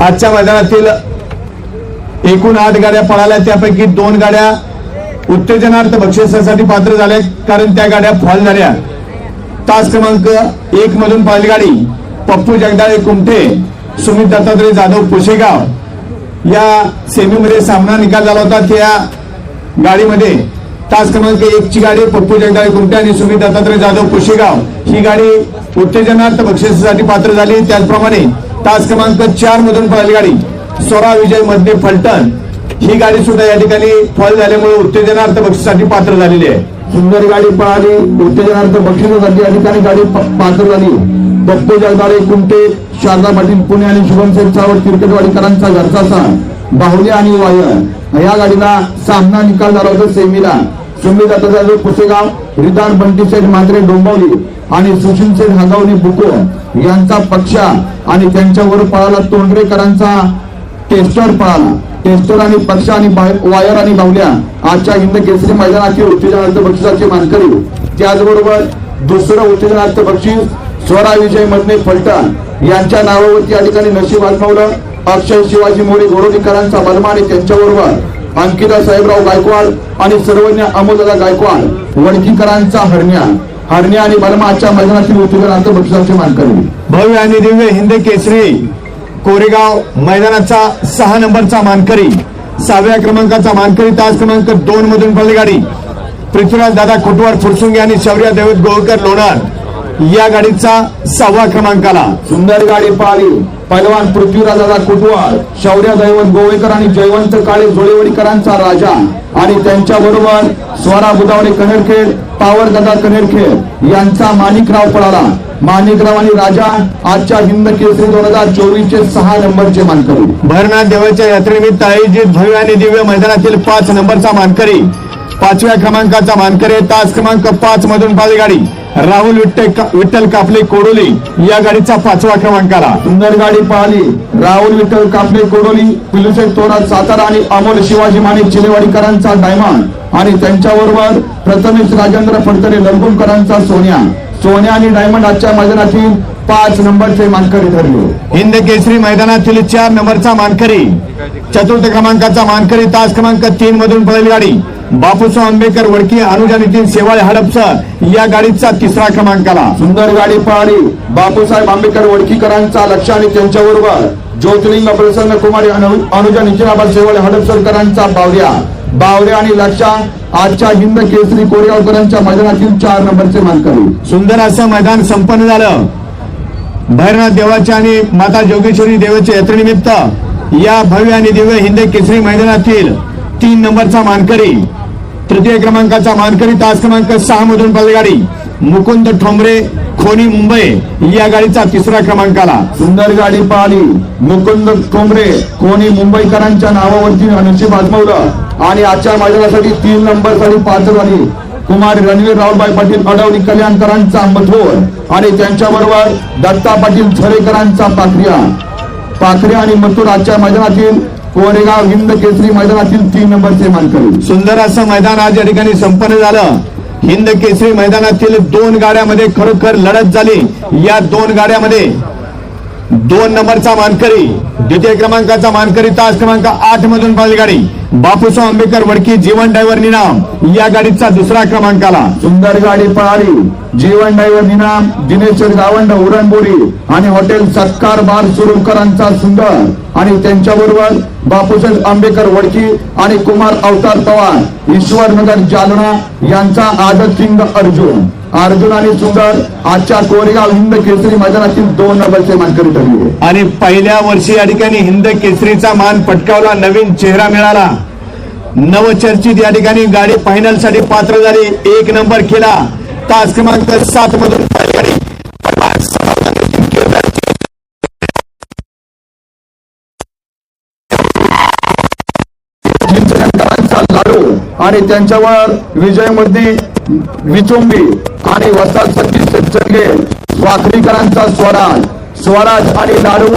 आजच्या मैदानातील एकूण आठ गाड्या पळाल्या. त्यापैकी दोन गाड्या उत्तेजनार्थ बक्षिसासाठी पात्र झाल्या कारण त्या गाड्या फॉल झाल्या. तास क्रमांक एक मधून पळाली गाडी. पप्पू जगदाळे कुमठे सुमित दत्तात्रय जाधव पुशेगाव. या सेमीमध्ये सामना निकाल झाला होता. त्या गाडीमध्ये तास क्रमांक एक ची गाडी पप्पू जगदाळे कुमटे आणि सुमित दत्तात्रय जाधव पुशेगाव. ही गाडी उत्तेजनार्थ बक्षिसासाठी पात्र झाली. त्याचप्रमाणे तास क्रमांक चार मधून पळाली गाडी. सोरा विजय मधने फलटण. ही गाडी सुद्धा या ठिकाणी फॉल झाल्यामुळे उत्तेजनार्थ बक्षीसाठी पात्र झालेली आहे. सुंदर गाडी पळाली उत्तेजनार्थ बक्षिसासाठी या ठिकाणी गाडी पात्र झाली. दत्त जगदाळे कुंटे शारदा पाटील पुणे आणि शुभम शेठ सावंत क्रिकेटवाडीकरांचा घरचा सण बाहुली आणि वायर या गाडीला सामना निकाल झाला होता सेमीला. सुमित दत्तात्रय पुसेगाव रिदान बंटी शेठ मांजरे डोंबवली आणि सुशील शेठ हगावणी बुको यांचा पक्षा आणि त्यांच्यावर पळाला तोंडरेकरांचा टेस्टर पळाला. टेस्टर आणि पक्षा आणि वायर आणि बावल्या आजच्या हिंद केसरी मैदानाचे उत्तेजनार्थ बक्षिसाचे मानकरी. त्याचबरोबर दुसरं उत्तेजनार्थ बक्षीस स्वरा विजय मधने फलटण. यांच्या नावावरती या ठिकाणी नशीब आजमावलं. अक्षय शिवाजी मोरे गोरोलीकरांचा बलमा आणि त्यांच्याबरोबर अंकिता साहेबराव गायकवाड आणि सर्वज्ञ अमोलदा गायकवाड वडकीकरांचा हरण्या. हरण्या आणि बर्माच्या मैदानातील उत्तेजनार्थ बक्षिसाचे मानकरी भव्य आणि दिव्य हिंद केसरी कोरेगाव मैदानाचा सहा नंबरचा मानकरी सहाव्या क्रमांकाचा मानकरी तास क्रमांक दोन मधून पडली गाडी पृथ्वीराज दादा कोटवार फुरसुंगे आणि शौर्या देवत गोळकर लोणार. या गाडीचा सहावा क्रमांक आला सुंदर गाडी पाहिली पैलवान पृथ्वीराजाचा कुटवाळ शौर्य दैवत गोवेकर आणि जयवंत काळे जोळेवडीकरांचा राजा आणि त्यांच्या बरोबर स्वरा बुदावणे कनेरखेड पावर दादा कनेरखेड यांचा माणिकराव पळाला. माणिकराव आणि राजा आजच्या हिंद केसरी दोन हजार चोवीस चे सहा नंबरचे मानकरी. भरनाथ देवाच्या यात्रेनिमित्त आयोजित भव्य आणि दिव्य मैदानातील पाच नंबरचा मानकरी पाचव्या क्रमांकाचा मानकरी तास क्रमांक पाच मधून पाहिली गाडी राहुल विठ्ठल विठ्ठल कापले कोडोली. या गाडीचा पाचवा क्रमांकाला. सुंदर गाडी पाहिली. राहुल विठ्ठल कापले कोडोली. पिलुशेख थोरात सातारा आणि अमोल शिवाजी माने चिलेवाडीकरांचा डायमंड. आणि त्यांच्याबरोबर प्रथमेश राजेंद्र फडतरे ललगुमकरांचा सोन्या. सोन्या आणि डायमंड आजच्या मैदानातील पाच नंबरचे मानकरी ठरले. हिंद केसरी मैदानातील चार नंबरचा मानकरी. चतुर्थ क्रमांकाचा मानकरी तास क्रमांक तीन मधून पळाली गाडी. बापूसाव आंबेकर वडकी अनुजा नितीन शेवाळे हडपसर या गाडीचा तिसरा क्रमांकाला. सुंदर गाडी पळाली बापूसाहेब आंबेडकर वडकीकरांचा लक्ष आणि त्यांच्याबरोबर ज्योतिर्लिंग प्रसन्न कुमारी अनु- अनुजा निचिनाबाद शेवाळे हडपसरकरांचा बावऱ्या बावऱ्या आणि लक्षा आजच्या हिंद केसरी कोरेगावकरांच्या मैदानातील चार नंबरचे मानकरी. सुंदर असं मैदान संपन्न झालं. भैरनाथ देवाच्या आणि माता जोगेश्वरी देवाच्या यात्रेनिमित्त या भव्य आणि दिव्य हिंद केसरी मैदानातील तीन नंबरचा मानकरी तृतीय क्रमांकाचा मानकरी तास क्रमांक सहा मधून पडली मुकुंद ठोंबरे खोनी मुंबई या गाडीचा तिसरा क्रमांकाला सुंदर गाडी पाहिली. मुकुंद ठोंबरे कोणी मुंबईकरांच्या नावावरती नशीब आजमावलं आणि आजच्या मैदानासाठी तीन नंबरसाठी पात्र झाली. कुमार रणवीर रावबाई पाटील अडवणी कल्याणकरांचा मथुर आणि त्यांच्याबरोबर दत्ता पाटील झरेकरांचा पाखऱ्या. पाखऱ्या आणि मथुर आजच्या मैदानातील कोरेगाव हिंद केसरी मैदानातील तीन नंबरचे मानकरी सुंदर असं मैदान आज या ठिकाणी संपन्न झालं. हिंद केसरी मैदानातील दोन गाड्यामध्ये खरोखर लढत झाली. या दोन गाड्यामध्ये दोन नंबरचा मानकरी द्वितीय क्रमांकाचा मानकरी तास क्रमांक आठ मधून पाहिली गाडी. बापूसाहेब आंबेकर वडकी जीवन ड्रायव्हर निनाम या गाडीचा दुसरा क्रमांकाला. सुंदर गाडी पळाली जीवन ड्रायव्हर निनाम दिनेश्वर गावंड उरणबोरी आणि हॉटेल सत्कार बार सुरुकरांचा सुंदर. आणि त्यांच्याबरोबर बापूसाहेब आंबेकर वडकी आणि कुमार अवतार पवार ईश्वरनगर जालना यांचा आदत किंग अर्जुन. अर्जुन आणि सुंदर आजच्या कोरेगाव हिंद केसरी मैदानातील दोन नंबरचे मानकरी ठरले. आणि पहिल्या वर्षी या ठिकाणी हिंद केसरीचा मान पटकावला नवीन चेहरा मिळाला. नवचर्चित या ठिकाणी गाडी फायनलसाठी पात्र झाली. एक नंबर केला. तास क्रमांक सात मधून लाडू आणि त्यांच्यावर विजयमध्ये विचुंबी आणि वसाल सचिन सचंगे वाखरीकरांचा स्वराज. स्वराज आणि लाडू